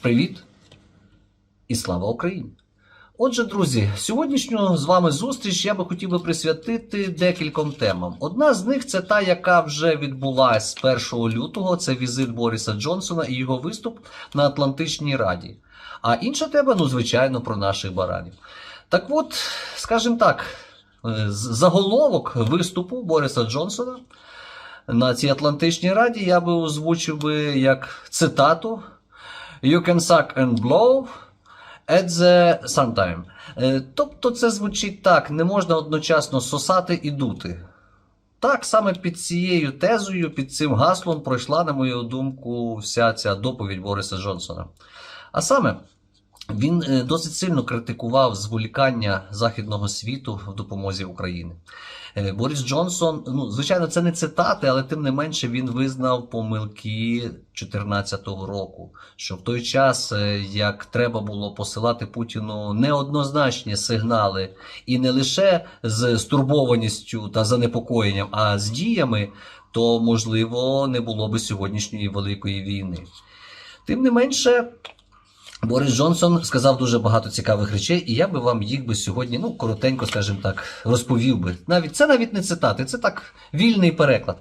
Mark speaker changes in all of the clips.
Speaker 1: Привіт і слава Україні! Отже, друзі, сьогоднішню з вами зустріч я би хотів би присвятити декільком темам. Одна з них це та, яка вже відбулась 1 лютого. Це візит Бориса Джонсона і його виступ на Атлантичній Раді. А інша тема, ну, звичайно, про наших баранів. Так от, скажімо так, е, заголовок виступу Бориса Джонсона на цій Атлантичній Раді я би озвучив би як цитату You can suck and blow at the same time. Е, Тобто це звучить так: не можна одночасно сосати і дути. Так, саме під цією тезою, під цим гаслом пройшла, на мою думку, вся ця доповідь Бориса Джонсона. А саме, він е, досить сильно критикував зволікання західного світу в допомозі Україні. Е, Борис Джонсон, ну звичайно, це не цитати, але тим не менше він визнав помилки 2014 року. Що в той час, е, як треба було посилати Путіну неоднозначні сигнали, і не лише з стурбованістю та занепокоєнням, а з діями, то можливо не було би сьогоднішньої великої війни. Тим не менше, Борис Джонсон сказав дуже багато цікавих речей, і я би вам їх би сьогодні, ну коротенько, скажімо так, розповів би. Навіть це навіть не цитати, це так вільний переклад.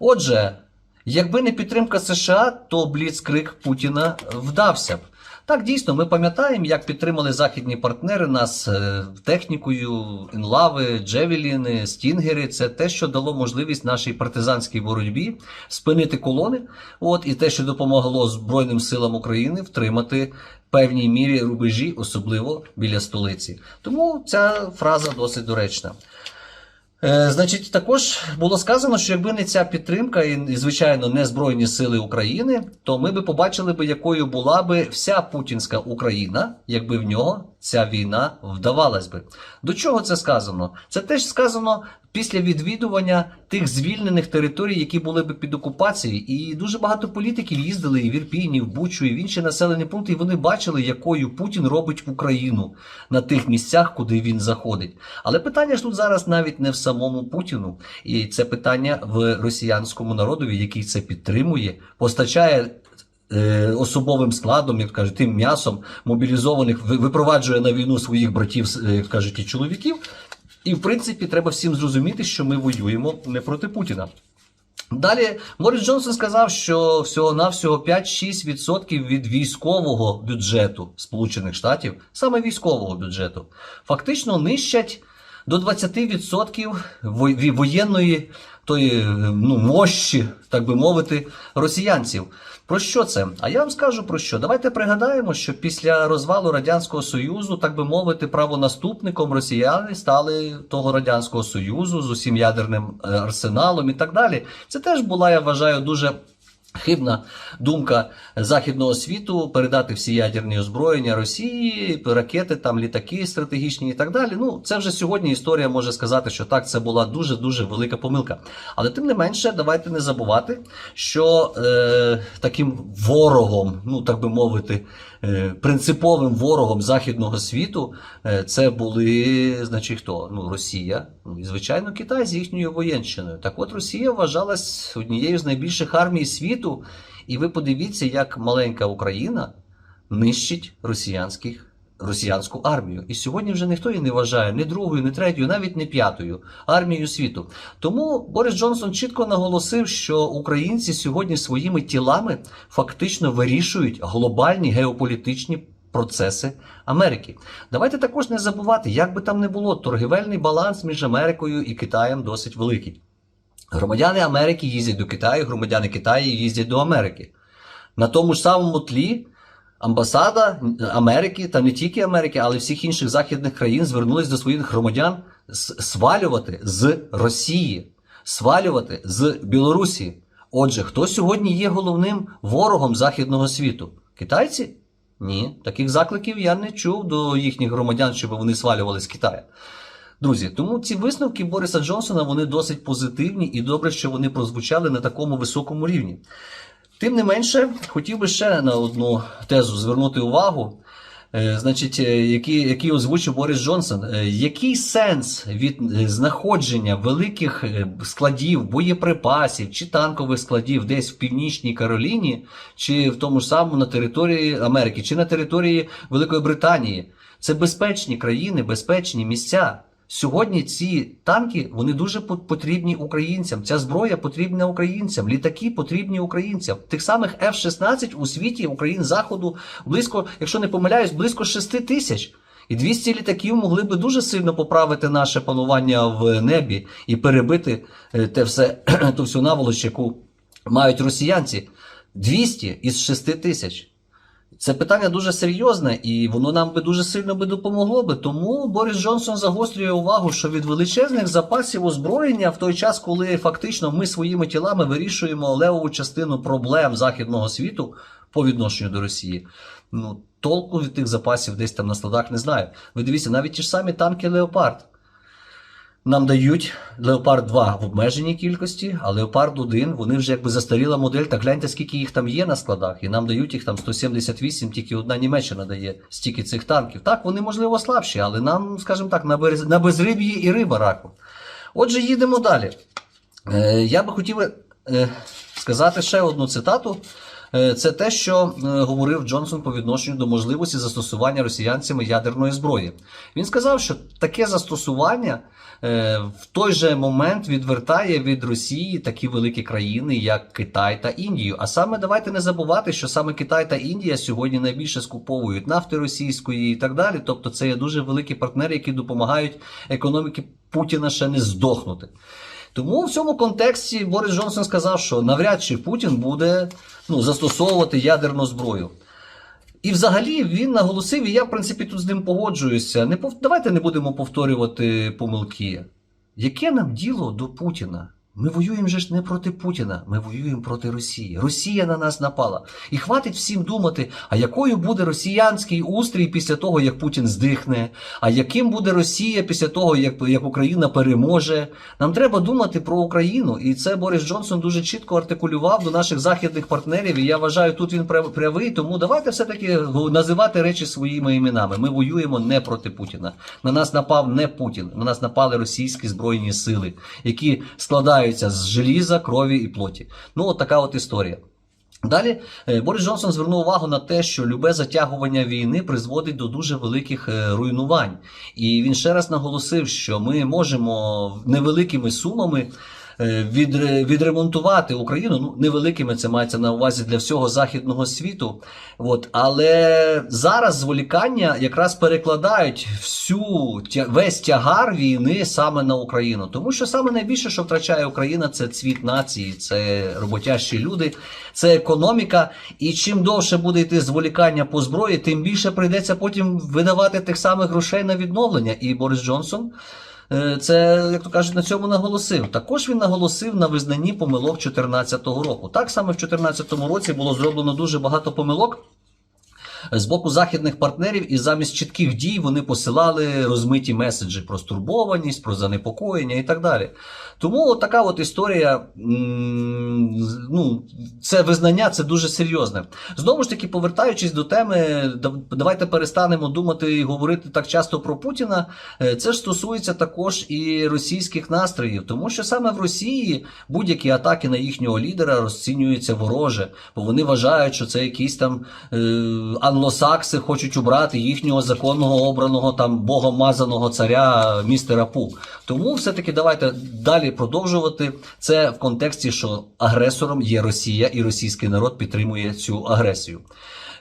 Speaker 1: Отже, якби не підтримка США, то бліцкрик Путіна вдався б. Так, дійсно, ми пам'ятаємо, як підтримали західні партнери нас е, технікою, інлави, джевеліни, стінгери. Це те, що дало можливість нашій партизанській боротьбі спинити колони. От і те, що допомогло Збройним силам України втримати певній мірі рубежі, особливо біля столиці. Тому ця фраза досить доречна. Е, значить, також було сказано, що якби не ця підтримка і, звичайно, не Збройні сили України, то ми би побачили би, якою була би вся путінська Україна, якби в нього ця війна вдавалась би. До чого це сказано? Це теж сказано після відвідування тих звільнених територій, які були би під окупацією, і дуже багато політиків їздили і в Ірпіні, і в Бучу, і в інші населені пункти, і вони бачили, якою Путін робить Україну на тих місцях, куди він заходить. Але питання ж тут зараз навіть не в самому Путіну, і це питання в росіянському народові, який це підтримує, постачає. Е, Особовим складом, як кажуть, тим м'ясом мобілізованих випроваджує на війну своїх братів, як кажуть, і чоловіків. І в принципі треба всім зрозуміти, що ми воюємо не проти Путіна. Далі Борис Джонсон сказав, що всього-навсього 5-6% від військового бюджету Сполучених Штатів, саме військового бюджету, фактично нищать до 20% во- воєнної тої е, ну, мощі, так би мовити, росіянців. Про що це? А я вам скажу про що. Давайте пригадаємо, що після розвалу Радянського Союзу, так би мовити, правонаступником росіяни стали того Радянського Союзу з усім ядерним е, арсеналом і так далі. Це теж була, я вважаю, дуже. Хибна думка західного світу передати всі ядерні озброєння Росії, ракети, там літаки стратегічні і так далі. Ну це вже сьогодні історія може сказати, що так це була дуже дуже велика помилка. Але тим не менше, давайте не забувати, що е, таким ворогом, ну так би мовити, принциповим ворогом західного світу е, це були, значить, хто? Ну Росія, ну і звичайно Китай з їхньою воєнщиною. Так от Росія вважалась однією з найбільших армій світу. І ви подивіться, як маленька Україна нищить росіянських. Росіянську армію. І сьогодні вже ніхто її не вважає ні другою, ні третьою, навіть не п'ятою армією світу. Тому Борис Джонсон чітко наголосив, що українці сьогодні своїми тілами фактично вирішують глобальні геополітичні процеси Америки. Давайте також не забувати, як би там не було, торгівельний баланс між Америкою і Китаєм досить великий. Громадяни Америки їздять до Китаю, громадяни Китаю їздять до Америки. На тому ж самому тлі амбасада Америки, та не тільки Америки, але й всіх інших західних країн звернулись до своїх громадян свалювати з Росії, свалювати з Білорусі. Отже, хто сьогодні є головним ворогом західного світу? Китайці? Ні, таких закликів я не чув до їхніх громадян, щоб вони свалювали з Китаю. Друзі, тому ці висновки Бориса Джонсона вони досить позитивні і добре, що вони прозвучали на такому високому рівні. Тим не менше, хотів би ще на одну тезу звернути увагу. Е, Значить, е, який, який озвучив Борис Джонсон, Е, який сенс від знаходження великих складів, боєприпасів чи танкових складів десь в Північній Кароліні, чи в тому ж самому на території Америки, чи на території Великої Британії? Це безпечні країни, безпечні місця. Сьогодні ці танки вони дуже по- потрібні українцям. Ця зброя потрібна українцям. Літаки потрібні українцям. Тих самих F-16 у світі Україн заходу близько, якщо не помиляюсь, близько 6 тисяч. І 200 літаків могли би дуже сильно поправити наше панування в небі і перебити е, те все, ту всю наволоч, яку мають росіянці. 200 із 6 тисяч. Це питання дуже серйозне, і воно нам би дуже сильно би допомогло би. Тому Борис Джонсон загострює увагу, що від величезних запасів озброєння в той час, коли фактично ми своїми тілами вирішуємо левову частину проблем західного світу по відношенню до Росії. Ну толку від тих запасів десь там на складах не знаю. Ви дивіться, навіть ті ж самі танки Леопард. Нам дають Леопард 2 в обмеженій кількості, а Леопард 1, вони вже якби застаріла модель. Так гляньте, скільки їх там є на складах, і нам дають їх там 178, тільки одна Німеччина дає стільки цих танків. Так, вони можливо слабші, але нам, скажімо так, на, без... на безриб'ї і риба раку. Отже, їдемо далі. Е, я би хотів е, сказати ще одну цитату. Е, Це те, що е, говорив Джонсон по відношенню до можливості застосування росіянцями ядерної зброї. Він сказав, що таке застосування е, в той же момент відвертає від Росії такі великі країни, як Китай та Індію. А саме давайте не забувати, що саме Китай та Індія сьогодні найбільше скуповують нафти російської і так далі. Тобто, це є дуже великі партнери, які допомагають економіки Путіна ще не здохнути. Тому в цьому контексті Борис Джонсон сказав, що навряд чи Путін буде ну, застосовувати ядерну зброю. І взагалі він наголосив, і я в принципі тут з ним погоджуюся. Не пов... Давайте не будемо повторювати помилки. Яке нам діло до Путіна? Ми воюємо же ж не проти Путіна, ми воюємо проти Росії. Росія на нас напала. І хватить всім думати, а якою буде росіянський устрій після того, як Путін здихне, а яким буде Росія після того, як, як Україна переможе. Нам треба думати про Україну. І це Борис Джонсон дуже чітко артикулював до наших західних партнерів. І я вважаю, тут він прав- правий. Тому давайте все-таки називати речі своїми іменами. Ми воюємо не проти Путіна. На нас напав не Путін, на нас напали російські збройні сили, які складаються з желіза, крові і плоті. Ну, от така от історія. Далі е, Борис Джонсон звернув увагу на те, що любе затягування війни призводить до дуже великих е, руйнувань. І він ще раз наголосив, що ми можемо невеликими сумами відремонтувати Україну. Ну, невеликими це мається на увазі для всього західного світу. От, але зараз зволікання якраз перекладають всю весь тягар війни саме на Україну. Тому що саме найбільше, що втрачає Україна, це цвіт нації, це роботящі люди, це економіка. І чим довше буде йти зволікання по зброї, тим більше прийдеться потім видавати тих самих грошей на відновлення. І Борис Джонсон. Е, Це, як то кажуть, на цьому наголосив. Також він наголосив на визнанні помилок 2014 року. Так само в 2014 році було зроблено дуже багато помилок з боку західних партнерів, і замість чітких дій вони посилали розмиті меседжі про стурбованість, про занепокоєння і так далі. Тому така от історія, ну, це визнання, це дуже серйозне. Знову ж таки, повертаючись до теми, давайте перестанемо думати і говорити так часто про Путіна. Е, Це ж стосується також і російських настроїв, тому що саме в Росії будь-які атаки на їхнього лідера розцінюються вороже, бо вони вважають, що це якісь там е, англосакси хочуть убрати їхнього законного обраного там богом мазаного царя містера Пу. Тому все-таки давайте далі продовжувати це в контексті, що агресором є Росія, і російський народ підтримує цю агресію.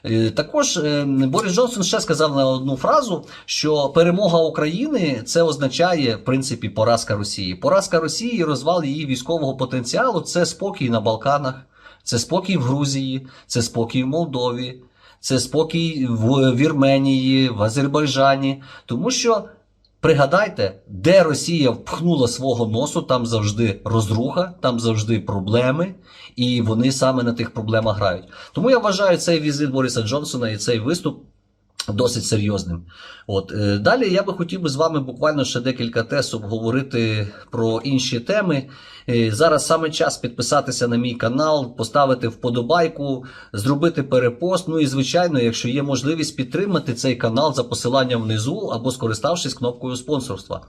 Speaker 1: Е, Також е, Борис Джонсон ще сказав на одну фразу, що перемога України це означає в принципі поразка Росії. Поразка Росії, розвал її військового потенціалу це спокій на Балканах, це спокій в Грузії, це спокій в Молдові, це спокій в Вірменії, в Азербайджані. Тому що пригадайте, де Росія впхнула свого носу, там завжди розруха, там завжди проблеми, і вони саме на тих проблемах грають. Тому я вважаю цей візит Бориса Джонсона і цей виступ Досить серйозним. От е, далі я би хотів би з вами буквально ще декілька тез обговорити про інші теми. Е, Зараз саме час підписатися на мій канал, поставити вподобайку, зробити перепост. Ну і звичайно, якщо є можливість підтримати цей канал за посиланням внизу або скориставшись кнопкою спонсорства.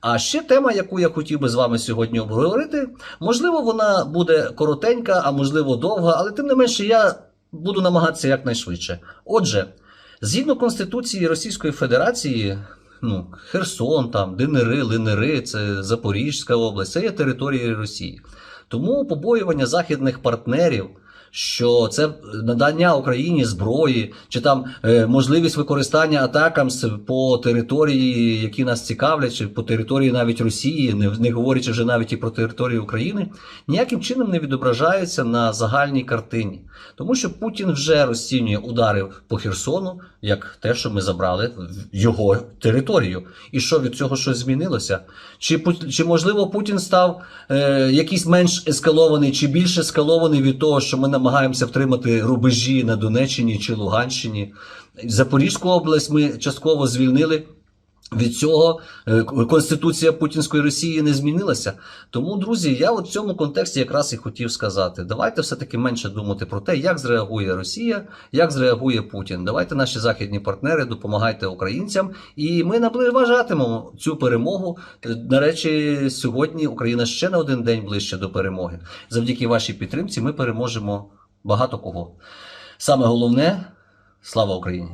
Speaker 1: А ще тема, яку я хотів би з вами сьогодні обговорити, можливо, вона буде коротенька, а можливо довга, але тим не менше я буду намагатися якнайшвидше. Отже. Згідно Конституції Російської Федерації, ну, Херсон, там, Динери, Линери, це Запорізька область, це є території Росії. Тому побоювання західних партнерів, що це надання Україні зброї, чи там е, можливість використання атакам по території, які нас цікавлять, чи по території навіть Росії, не, не говорячи вже навіть і про територію України, ніяким чином не відображаються на загальній картині. Тому що Путін вже розцінює удари по Херсону як те, що ми забрали його територію. І що від цього щось змінилося? Чи, чи можливо Путін став е, якийсь менш ескалований чи більш ескалований від того, що ми намагаємося втримати рубежі на Донеччині чи Луганщині? Запорізьку область ми частково звільнили. Від цього е, конституція путінської Росії не змінилася. Тому, друзі, я от в цьому контексті якраз і хотів сказати: давайте все-таки менше думати про те, як зреагує Росія, як зреагує Путін. Давайте наші західні партнери допомагайте українцям, і ми наближатимемо цю перемогу. Е, До речі, сьогодні Україна ще на один день ближче до перемоги. Завдяки вашій підтримці ми переможемо багато кого. Саме головне слава Україні!